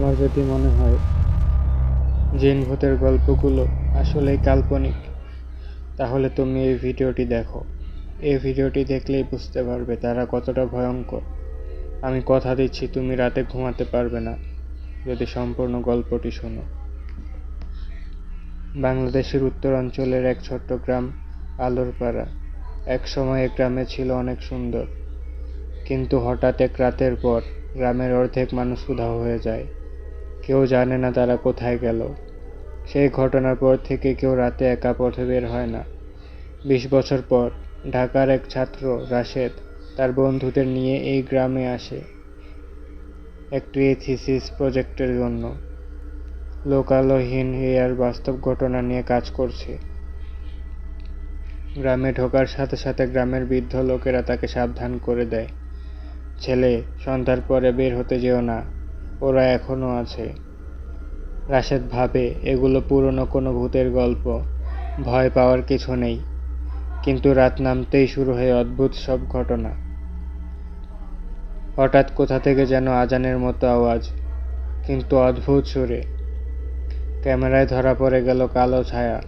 তোমার যদি মনে হয় জিন ভূতের গল্পগুলো আসলেই কাল্পনিক, তাহলে তুমি এই ভিডিওটি দেখো। এই ভিডিওটি দেখলেই বুঝতে পারবে তারা কতটা ভয়ঙ্কর। আমি কথা দিচ্ছি, তুমি রাতে ঘুমাতে পারবে না, যদি সম্পূর্ণ গল্পটি শোনো। বাংলাদেশের উত্তরাঞ্চলের এক ছোট্ট গ্রাম আলোরপাড়া এক সময় গ্রামে ছিল অনেক সুন্দর। কিন্তু হঠাৎ এক রাতের পর গ্রামের অর্ধেক মানুষ উধাও হয়ে যায়। কেউ জানে না তারা কোথায় গেল। সেই ঘটনার পর থেকে কেউ রাতে একা পথে বের হয় না। বিশ বছর পর, ঢাকার এক ছাত্র, রাশেদ, তার বন্ধুদের নিয়ে এই গ্রামে আসে একটি থিসিস প্রজেক্টের জন্য। লোকালহীন এয়ার বাস্তব ঘটনা নিয়ে কাজ করছে। গ্রামে ঢোকার সাথে সাথে গ্রামের বৃদ্ধ লোকেরা তাকে সাবধান করে দেয়। ছেলে, সন্ধ্যার পরে বের হতে যেও না। ওরা এখনও আছে। রাশেদ ভাবে, এগুলো পুরনো কোনো ভূতের গল্প। ভয় পাওয়ার কিছু নেই। কিন্তু রাত নামতেই শুরু হয় অদ্ভুত সব ঘটনা। হঠাৎ কোথা থেকে যেন আজানের মতো আওয়াজ, কিন্তু অদ্ভুত সুরে। ক্যামেরায় ধরা পড়ে গেল কালো ছায়া।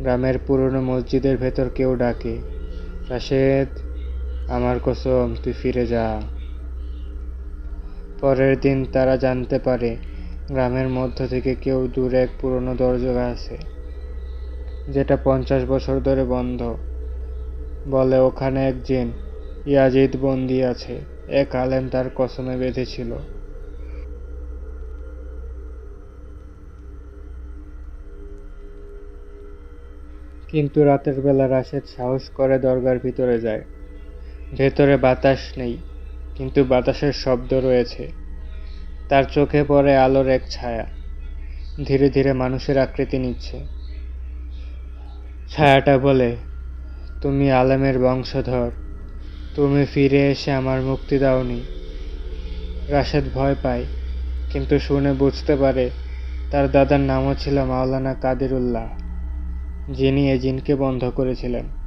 গ্রামের পুরনো মসজিদের ভেতর কেউ ডাকে, রাশেদ, আমার কসম, তুই ফিরে যা। পরের দিন তারা জানতে পারে, গ্রামের মধ্য থেকে কেউ দূরে এক পুরনো দরজা আছে, যেটা পঞ্চাশ বছর ধরে বন্ধ। বলে ওখানে এক জিন, ইয়াজিদ বন্দি আছে, এক আলেম তার কসমে বেঁধেছিল। কিন্তু রাতের বেলা রাশেদ সাহস করে দরগার ভিতরে যায়। ভেতরে বাতাস নেই কিন্তু বাতাসের শব্দ রয়েছে। তার চোখে পড়ে আলোর এক ছায়া। ধীরে ধীরে মানুষের আকৃতি নিচ্ছে। ছায়াটা বলে, তুমি আলেমের বংশধর। তুমি ফিরে এসে আমার মুক্তি দাওনি। রাশেদ ভয় পায়, কিন্তু শুনে বুঝতে পারে তার দাদার নামও ছিল মাওলানা কাদিরুল্লাহ, যিনি এ জিনকে বন্ধ করেছিলেন।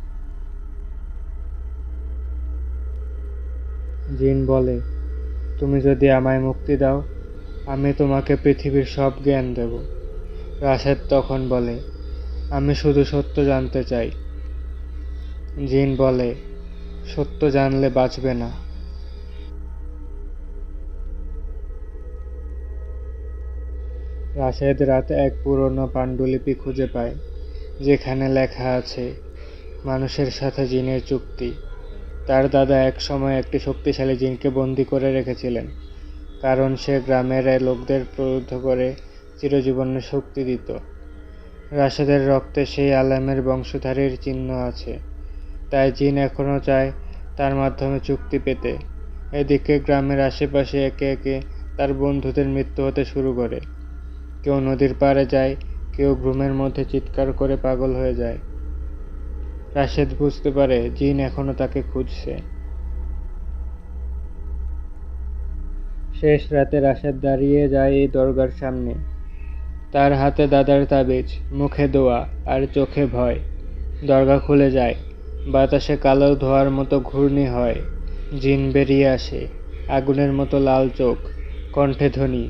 জিন বলে, তুমি যদি আমায় মুক্তি দাও, আমি তোমাকে পৃথিবীর সব জ্ঞান দেব। রাশেদ তখন বলে, আমি শুধু সত্য জানতে চাই। জিন বলে, সত্য জানলে বাঁচবে না। রাশেদ রাতে এক পুরনো পাণ্ডুলিপি খুঁজে পায়, যেখানে লেখা আছে, মানুষের সাথে জিনের চুক্তি। তার দাদা এক সময় একটি শক্তিশালী জিনকে বন্দি করে রেখেছিলেন, কারণ সে গ্রামের লোকদের প্রলুব্ধ করে চিরজীবনের শক্তি দিত। রাশেদের রক্তে সেই আলামের বংশধারীর চিহ্ন আছে। তাই জিন এখনও চায় তার মাধ্যমে চুক্তি পেতে। এদিকে গ্রামের আশেপাশে একে একে তার বন্ধুদের মৃত্যু হতে শুরু করে। কেউ নদীর পাড়ে যায়, কেউ ঘুমের মধ্যে চিৎকার করে পাগল হয়ে যায়। রাশেদ বুঝতে পারে জিন এখনও তাকে খুঁজছে। শেষ রাতে রাশেদ দাঁড়িয়ে যায় এই দরগার সামনে। তার হাতে দাদার তাবিজ, মুখে দোয়া আর চোখে ভয়। দরগা খুলে যায়। বাতাসে কালো ধোয়ার মতো ঘূর্ণি হয়। জিন বেরিয়ে আসে। আগুনের মতো লাল চোখ, কণ্ঠে ধ্বনি।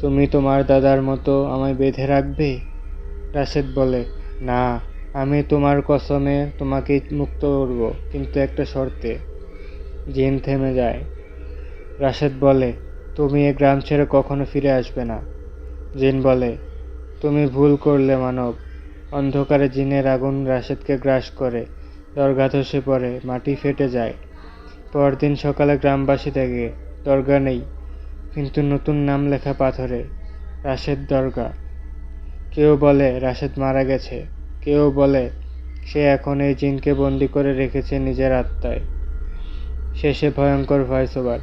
তুমি তোমার দাদার মতো আমায় বেঁধে রাখবে? রাশেদ বলে, না। আমি তোমার কসমে তোমাকে মুক্ত করব, কিন্তু একটা শর্তে। জিন থেমে যায়। রাশেদ বলে, তুমি এ গ্রাম ছেড়ে কখনো ফিরে আসবে না। জিন বলে, তুমি ভুল করলে, মানব। অন্ধকারে জিনের আগুন রাশেদকে গ্রাস করে। দরগা ধসে পড়ে, মাটি ফেটে যায়। পরদিন সকালে গ্রামবাসী থেকে দরগা নেই, কিন্তু নতুন নাম লেখা পাথরে, রাশেদ দরগা। কেউ বলে, রাশেদ মারা গেছে। কেউ বলে, সে এখন এই জিনকে বন্দি করে রেখেছে নিজের আত্মায়। শেষে ভয়ঙ্কর ভয়েস ওভার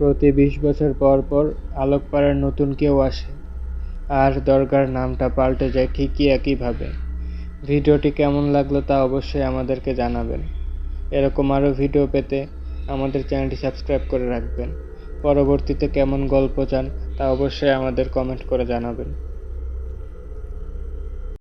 প্রতি বিশ বছর পর পর আলোকপাড়ার নতুন কেউ আসে। আর দরগার নামটা পাল্টে যায় ঠিকই একইভাবে। ভিডিওটি কেমন লাগল তা অবশ্যই আমাদেরকে জানাবেন। এরকম আরও ভিডিও পেতে আমাদের চ্যানেলটি সাবস্ক্রাইব করে রাখবেন। পরবর্তীতে কেমন গল্প চান তা অবশ্যই আমাদের কমেন্ট করে জানাবেন।